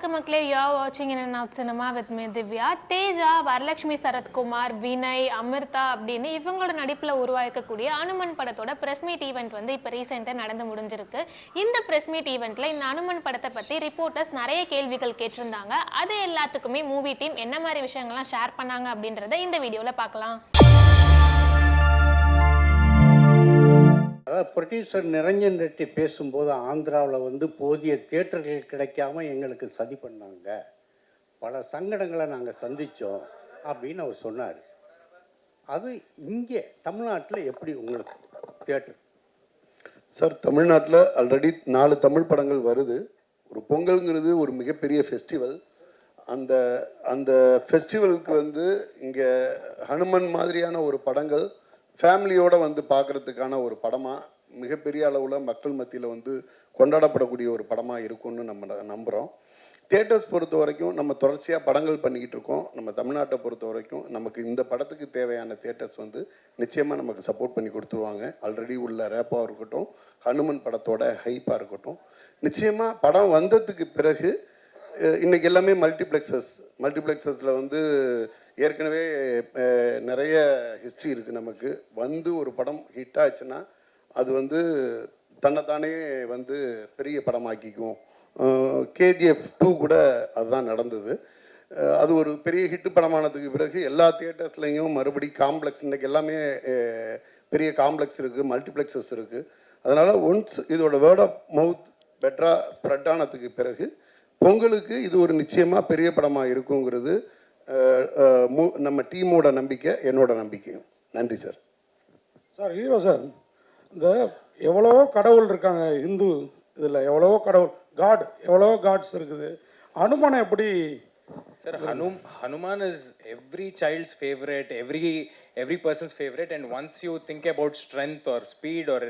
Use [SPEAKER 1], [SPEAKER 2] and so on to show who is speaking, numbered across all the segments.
[SPEAKER 1] வணக்கம் மக்களே யூ வாட்சிங் in out cinema with me Divya. Teja Varalakshmi Sarathkumar Vinay Amritha அப்படின்னு இவங்களோட நடிப்பில் உருவாக்கக்கூடிய அனுமன் படத்தோட பிரஸ் மீட் ஈவெண்ட் வந்து இப்போ ரீசெண்டாக நடந்து முடிஞ்சிருக்கு. இந்த பிரஸ் மீட் ஈவெண்ட்டில் இந்த அனுமன் படத்தை பற்றி ரிப்போர்ட்டர்ஸ் நிறைய கேள்விகள் கேட்டிருந்தாங்க. அது எல்லாத்துக்குமே மூவி டீம் என்ன மாதிரி விஷயங்கள்லாம் ஷேர் பண்ணாங்க அப்படின்றத இந்த வீடியோவில் பார்க்கலாம்.
[SPEAKER 2] அதாவது ப்ரொடியூசர் நிரஞ்சன் ரெட்டி பேசும்போது ஆந்திராவில் வந்து போதிய தியேட்டர்கள் கிடைக்காம எங்களுக்கு சதி பண்ணாங்க. பல சங்கடங்களை நாங்கள் சந்தித்தோம் அப்படின்னு அவர் சொன்னார். அது இங்கே தமிழ்நாட்டில் எப்படி உங்களுக்கு தியேட்டர்?
[SPEAKER 3] சார் தமிழ்நாட்டில் ஆல்ரெடி நாலு தமிழ் படங்கள் வருது. ஒரு பொங்கல்ங்கிறது ஒரு மிகப்பெரிய ஃபெஸ்டிவல் அந்த அந்த ஃபெஸ்டிவலுக்கு வந்து இங்கே ஹனுமன் மாதிரியான ஒரு படங்கள் ஃபேமிலியோடு வந்து பார்க்குறதுக்கான ஒரு படமாக மிகப்பெரிய அளவில் மக்கள் மத்தியில் வந்து கொண்டாடப்படக்கூடிய ஒரு படமாக இருக்கும்னு நம்ம நம்புகிறோம் தேட்டர்ஸ் பொறுத்த வரைக்கும் நம்ம தொடர்ச்சியாக படங்கள் பண்ணிக்கிட்டு இருக்கோம். நம்ம தமிழ்நாட்டை பொறுத்த வரைக்கும் நமக்கு இந்த படத்துக்கு தேவையான தேட்டர்ஸ் வந்து நிச்சயமாக நமக்கு சப்போர்ட் பண்ணி கொடுத்துருவாங்க. ஆல்ரெடி உள்ள ரேப்பாக இருக்கட்டும் ஹனுமன் படத்தோட ஹைப்பாக இருக்கட்டும். நிச்சயமாக படம் வந்ததுக்கு பிறகு இன்றைக்கி எல்லாமே மல்டிப்ளெக்ஸஸ் மல்டிப்ளெக்ஸஸில் வந்து ஏற்கனவே நிறைய ஹிஸ்ட்ரி இருக்குது நமக்கு. வந்து ஒரு படம் ஹிட் ஆச்சுன்னா அது வந்து தன்னைத்தானே வந்து பெரிய படமாக்கிக்கும். கேஜிஎஃப் டூ கூட அதுதான் நடந்தது. அது ஒரு பெரிய ஹிட் படமானதுக்கு பிறகு எல்லா தியேட்டர்ஸ்லேயும் மறுபடி காம்ப்ளெக்ஸ் இன்றைக்கி எல்லாமே பெரிய காம்ப்ளெக்ஸ் இருக்குது மல்டிப்ளெக்ஸஸ் இருக்குது அதனால் ஒன்ஸ் இதோட வேர்ட் ஆஃப் மவுத் பெட்டராக ஸ்ப்ரெட் ஆனதுக்கு பிறகு பொங்கலுக்கு இது ஒரு நிச்சயமாக பெரிய படமாக இருக்குங்கிறது நம்ம டீமோட நம்பிக்கை என்னோட நம்பிக்கையும் நன்றி சார்.
[SPEAKER 4] சார் ஹீரோ சார் இந்த எவ்வளவோ கடவுள் இருக்காங்க இந்து இதில் எவ்வளவோ கடவுள் காட் எவ்வளவோ காட்ஸ் இருக்குது. அனுமனை எப்படி?
[SPEAKER 5] Sir, Hanum, Hanuman is every child's favorite, every every person's favorite, and once you think about strength or speed or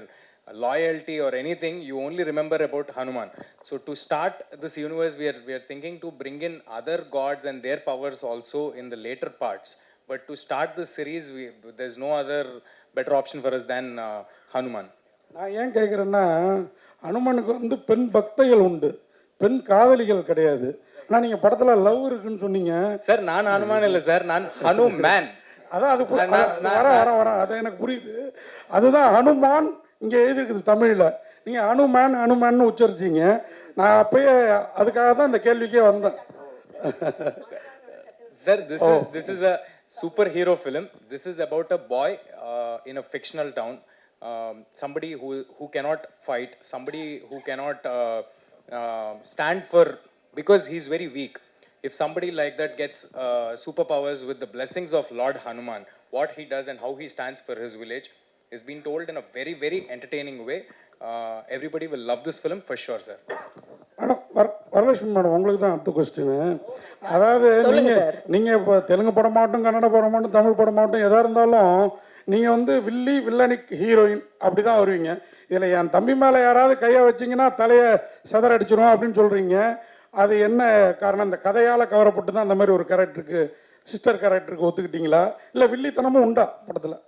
[SPEAKER 5] loyalty or anything, you only remember about Hanuman. So to start this universe, we are we are thinking to bring in other gods and their powers also in the later parts. But to start this series, we, there's no other better option for us than uh, Hanuman.
[SPEAKER 4] நான் ஏன் கேட்குறேன்னா அனுமனுக்கு வந்து பெண் பக்தைகள் உண்டு பெண் காதலிகள் கிடையாது ஆனால் நீங்கள் படத்தில் லவ் இருக்குன்னு சொன்னீங்க
[SPEAKER 5] Sir, நான் Hanuman இல்ல sir, நான் Hanuman.
[SPEAKER 4] அதான் அது வர வர வர அது எனக்கு புரியுது அதுதான் ஹனுமான் இங்கே எழுதிருக்குது தமிழில் நீங்கள் அனுமேன் அனுமேன்னு உச்சரிச்சீங்க நான் அப்பயே அதுக்காக தான் இந்த கேள்விக்கே வந்தேன்
[SPEAKER 5] Sir, this is this is a superhero film. This is about a boy uh, in a fictional town. Um, somebody who who cannot fight. Somebody who cannot uh, uh, stand for because he's very weak. If somebody like that gets uh, superpowers with the blessings of Lord Hanuman, what he does and how he stands for his village is being told in a very very entertaining way. Uh, everybody will love this film for sure, sir.
[SPEAKER 4] Madam வர Varalakshmi madam உங்களுக்கு தான் அடுத்த question அதாவது நீங்க நீங்க இப்போ தெலுங்கு படம் மாட்டும் கன்னட படம் மாட்டும் தமிழ் படம் மாட்டும் எதா இருந்தாலும் நீங்க வந்து வில்லி வில்லனிக் ஹீரோயின் அப்படி தான் வருவீங்க. இதில் என் தம்பி மேலே யாராவது கையை வச்சீங்கன்னா தலையை சதற அடிச்சிரும் அப்படின்னு சொல்றீங்க. அது என்ன காரணம்? இந்த கதையால் கவரப்பட்டு தான் அந்த மாதிரி ஒரு கேரக்டருக்கு சிஸ்டர் கேரக்டருக்கு ஒத்துக்கிட்டீங்களா? இல்லை வில்லித்தனமும் உண்டா படத்தில்?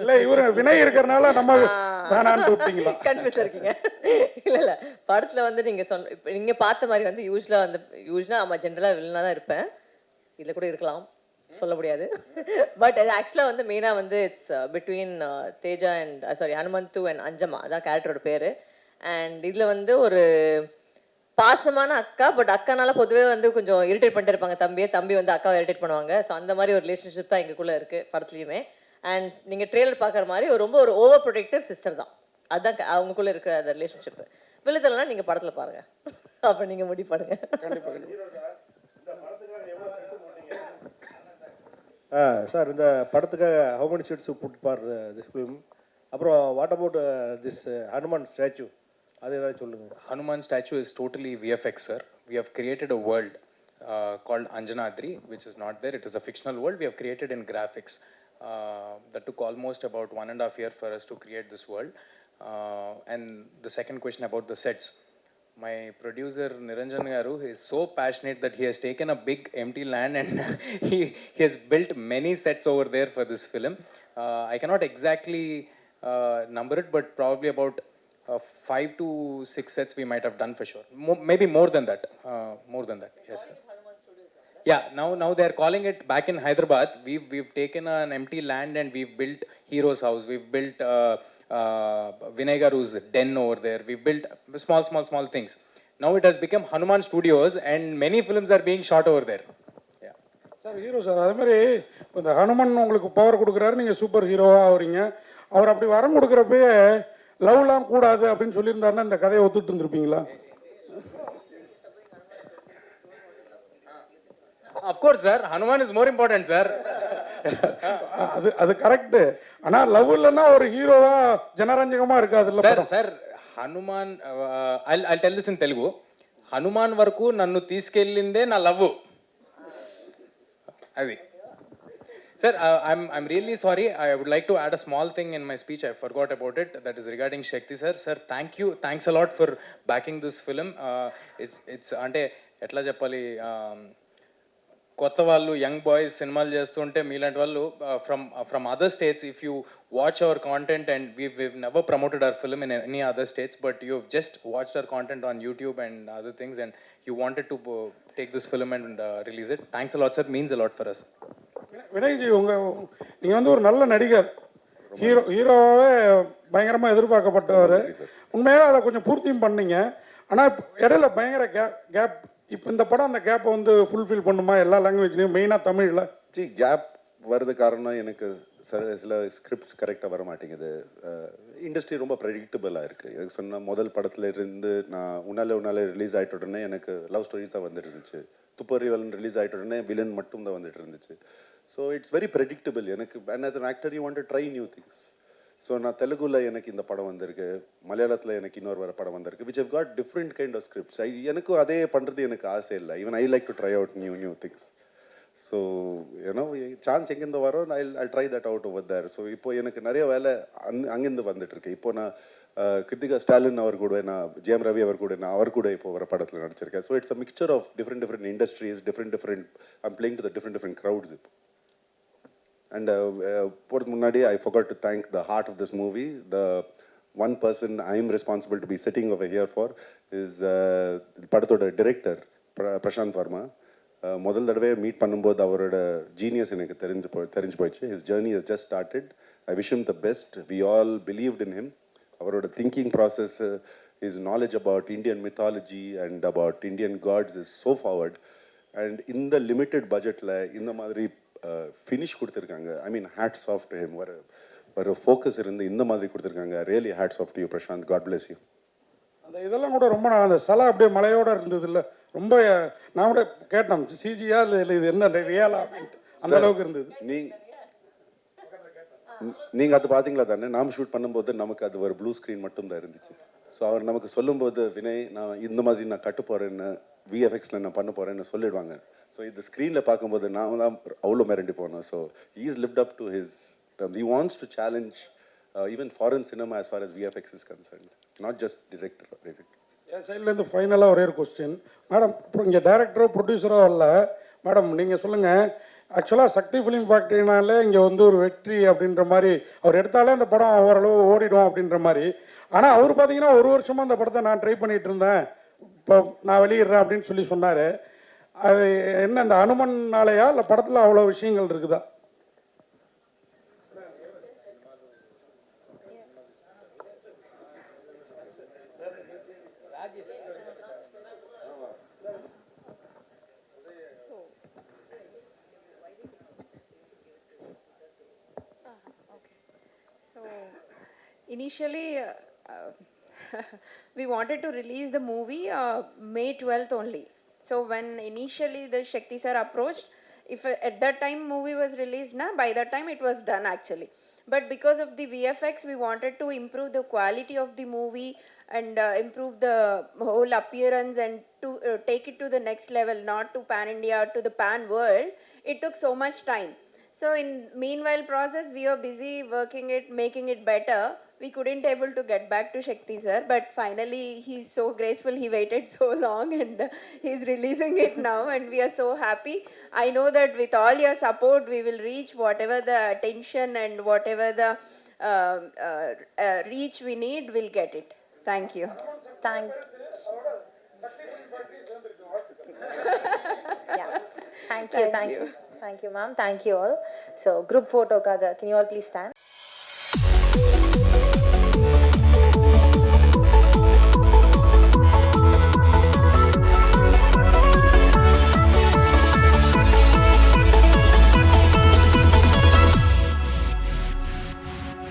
[SPEAKER 4] இல்லை இவர் வினய் இருக்கிறனால நம்ம விட்டீங்களா?
[SPEAKER 6] கன்ஃபியூஸ் இருக்கீங்க. இல்ல இல்ல. படத்துல வந்து நீங்க சொன்ன இப்ப நீங்க பார்த்த மாதிரி வந்து யூஸ்வலா வந்து யூஸ்வலா ஆமா ஜென்ரலா வில்லனா தான் இருப்பேன். இதுல கூட இருக்கலாம். சொல்ல முடியாது. பட் அது ஆக்சுவலாக வந்து மெயினாக வந்து it's between Teja and sorry Hanumanthu and Anjamma அதான் கேரக்டரோட பேர். அண்ட் இதில் வந்து ஒரு பாசமான அக்கா பட் அக்கானால பொதுவே வந்து கொஞ்சம் இரிட்டேட் பண்ணிட்டு இருப்பாங்க. தம்பியை தம்பி வந்து அக்காவை இரிட்டேட் பண்ணுவாங்க. ஸோ அந்த மாதிரி ஒரு ரிலேஷன்ஷிப் தான் எங்களுக்குள்ள இருக்கு படத்துலையுமே. அண்ட் நீங்கள் ட்ரெய்லர் பார்க்குற மாதிரி ஒரு ரொம்ப ஒரு ஓவர் ப்ரொடெக்டிவ் சிஸ்டர் தான். அதுதான் அவங்களுக்குள்ள இருக்கிற அந்த ரிலேஷன்ஷிப் விழுதலைன்னா நீங்கள் படத்தில் பாருங்க. அப்போ நீங்கள் முடிவு பண்ணுங்க
[SPEAKER 7] சார் இந்த படத்துக்காக how many sets put for this film அப்புறம் what about this Hanuman statue அது ஏதாவது சொல்லுங்கள்
[SPEAKER 5] Hanuman statue is totally VFX, sir. We have created a world uh, called Anjanadri, which is not there. It is a fictional world we have created in graphics. Uh, that took almost about one and a half year for us to create this world. Uh, and the second question about the sets. My producer Niranjan Garu is so passionate that he has taken a big empty land and he, he has built many sets over there for this film. Uh, I cannot exactly uh, number it, but probably about uh, five to six sets we might have done for sure. Mo- maybe more than that. Uh, more than that. Yes, sir. Yeah, now now they are calling it back in Hyderabad. We've we've taken an empty land and we've built Hero's House. We've built uh, uh, Vinay Garu's den over there. We've built small, small, small things. Now it has become Hanuman Studios, and many films are being shot over there. Yeah.
[SPEAKER 4] Sir hero sir அதே மாதிரி இப்போ இந்த ஹனுமன் உங்களுக்கு power கொடுக்குறாரு நீங்கள் super ஹீரோவாக ஆகுறீங்க அவர் அப்படி வரம் கொடுக்குறப்பயே லவ்லாம் கூடாது அப்படின்னு சொல்லியிருந்தாருன்னா இந்த கதையை ஒத்துட்டு இருந்திருப்பீங்களா
[SPEAKER 5] Of course, sir. Hanuman is more important, sir.
[SPEAKER 4] அது அது கரெக்டு ஆனால் லவ் இல்லைன்னா ஒரு ஹீரோவா ஜனரஞ்சகமாக இருக்காது இல்லை
[SPEAKER 5] sir sir Hanuman I I tell this in Telugu Hanuman వరకు నన్ను తీసుకెళ్ళిందే నా లవ్ అది sir I'm I'm really sorry I would like to add a small thing in my speech I forgot about it that is regarding Shakti sir sir thank you thanks a lot for backing this film it's it's అంటే ఎట్లా చెప్పాలి? కొత్త వాళ్ళు young boys సినిమాలు చేస్తుంటే మీలాంటి వాళ్ళు from from other states if you watch our content and we we never promoted our film in any other states but you just watch our content on YouTube and other things and you wanted to take this film and release it thanks a lot sir means a lot for అస్
[SPEAKER 4] வினய்ஜி உங்கள் நீங்கள் வந்து ஒரு நல்ல நடிகர். Hero ஹீரோவே பயங்கரமாக எதிர்பார்க்கப்பட்டவர். உண்மையாக அதை கொஞ்சம் பூர்த்தியும் பண்ணீங்க. ஆனால் இடையில பயங்கர கேப் கேப் இப்போ இந்த படம் அந்த கேப்பை வந்து ஃபுல்ஃபில் பண்ணுமா? எல்லா லாங்குவேஜ்லையும் மெயினாக தமிழில்.
[SPEAKER 3] ஜி கேப் வர்றது காரணம் எனக்கு சில சில ஸ்கிரிப்ட்ஸ் கரெக்டாக வர மாட்டேங்குது இண்டஸ்ட்ரி ரொம்ப ப்ரெடிக்டபிளாக இருக்குது எனக்கு சொன்ன முதல் படத்துல இருந்து நான் உன்னாலே உன்னாலே ரிலீஸ் ஆகிட்ட உடனே எனக்கு லவ் ஸ்டோரிஸ் தான் வந்துட்டு இருந்துச்சு. துப்பறிவலன் ரிலீஸ் ஆகிட்ட உடனே வில்லன் மட்டும் தான் வந்துட்டு இருந்துச்சு. ஸோ இட்ஸ் வெரி ப்ரெடிக்டபிள் எனக்கு and as an actor you want try new things so நான் தெலுங்குல எனக்கு இந்த படம் வந்திருக்கு. மலையாளத்தில் எனக்கு இன்னொரு வர படம் வந்திருக்கு which have got different kind of scripts I எனக்கும் அதே பண்ணுறது எனக்கு ஆசை இல்லை. Even I like to try out new new things so ஏன்னா சான்ஸ் எங்கேருந்து வரும்? I I try that out over there so இப்போ எனக்கு நிறைய வேலை அங் அங்கேருந்து வந்துட்டுருக்கு. இப்போ நான் கிருத்திகா ஸ்டாலின் அவர் கூட நான் ஜெயம் ரவி அவர் கூட நான் அவர் கூட இப்போ வர படத்தில் நடிச்சிருக்கேன். So it's a mixture of different different industries different different I'm playing to the different different crowds இப்போ. அண்ட் போகிறதுக்கு முன்னாடி I forgot to thank the heart of this movie the one person I am responsible to be setting over here for is படத்தோட director Prashanth Varma. முதல் தடவை meet பண்ணும்போது அவரோட genius எனக்கு தெரிஞ்சு போ தெரிஞ்சு போயிடுச்சு. His journey is just started I wish him the best we all believed in him அவரோட thinking process is knowledge about Indian mythology and about Indian gods is so forward and இந்த limited பட்ஜெட்டில் இந்த மாதிரி finish கொடுத்துருக்காங்க. I mean hats off to him ஒரு ஒரு focus இருந்து இந்த மாதிரி கொடுத்துருக்காங்க. Really hats off to you Prashanth God bless you
[SPEAKER 4] அந்த இதெல்லாம் கூட ரொம்ப நல்லா அந்த சிலை அப்படியே மலையோட இருந்தது இல்லை? ரொம்ப நான் கூட கேட்டேன் சிஜியா இல்லை இது என்ன ரியலா அப்படின்ட்டு. அந்த அளவுக்கு இருந்தது.
[SPEAKER 3] நீங்க நீங்க அது பாத்தீங்களா தானே? நாம் ஷூட் பண்ணும்போது நமக்கு அது ஒரு ப்ளூ ஸ்க்ரீன் மட்டும் தான் இருந்துச்சு. ஸோ அவர் நமக்கு சொல்லும்போது வினய் நான் இந்த மாதிரி நான் கட்டு போறேன்னு விஎஃப்எக்ஸ்ல நான் பண்ண போறேன்னு சொல்லிடுவாங்க. ஸோ இந்த ஸ்க்ரீன்ல பார்க்கும்போது நான் தான் அவ்வளோ மிரண்டி போனோம். So is lived up to his he wants to challenge even foreign cinema as far as VFX is concerned not just director
[SPEAKER 4] என் சைட்லேருந்து ஃபைனலாக ஒரே ஒரு கொஸ்டின் மேடம் இப்போ இங்கே டேரக்டரோ ப்ரொடியூசரோ வரல மேடம் நீங்கள் சொல்லுங்கள் ஆக்சுவலாக சக்தி ஃபிலிம் ஃபேக்ட்ரினாலே இங்கே வந்து ஒரு வெற்றி அப்படின்ற மாதிரி அவர் எடுத்தாலே அந்த படம் ஓரளவு ஓடிடும் அப்படின்ற மாதிரி. ஆனால் அவர் பார்த்தீங்கன்னா ஒரு வருஷமாக அந்த படத்தை நான் ட்ரை பண்ணிகிட்டு இருந்தேன். இப்போ நான் வெளியிடுறேன் அப்படின்னு சொல்லி சொன்னார். அது என்ன இந்த அனுமன்னாலையா இல்லை படத்தில் அவ்வளோ விஷயங்கள் இருக்குதா?
[SPEAKER 8] Initially, uh, we wanted to release the movie uh, May 12th only. So when initially the Shakti sir approached, if uh, at that time movie was released, na, by that time it was done actually. But because of the VFX, we wanted to improve the quality of the movie and uh, improve the whole appearance and to uh, take it to the next level, not to pan India, to the pan world. It took so much time. So in meanwhile process, we were busy working it, making it better. We couldn't able to get back to Shakti sir, but finally he's so graceful. He waited so long and uh, he's releasing it now, and we are so happy. I know that with all your support, we will reach whatever the attention and whatever the um, uh, uh, reach we need, we'll get it. Thank you.
[SPEAKER 9] Thank. yeah. Thank you. Thank you. Thank you, ma'am. Thank you all. So, group photo, can you all please stand?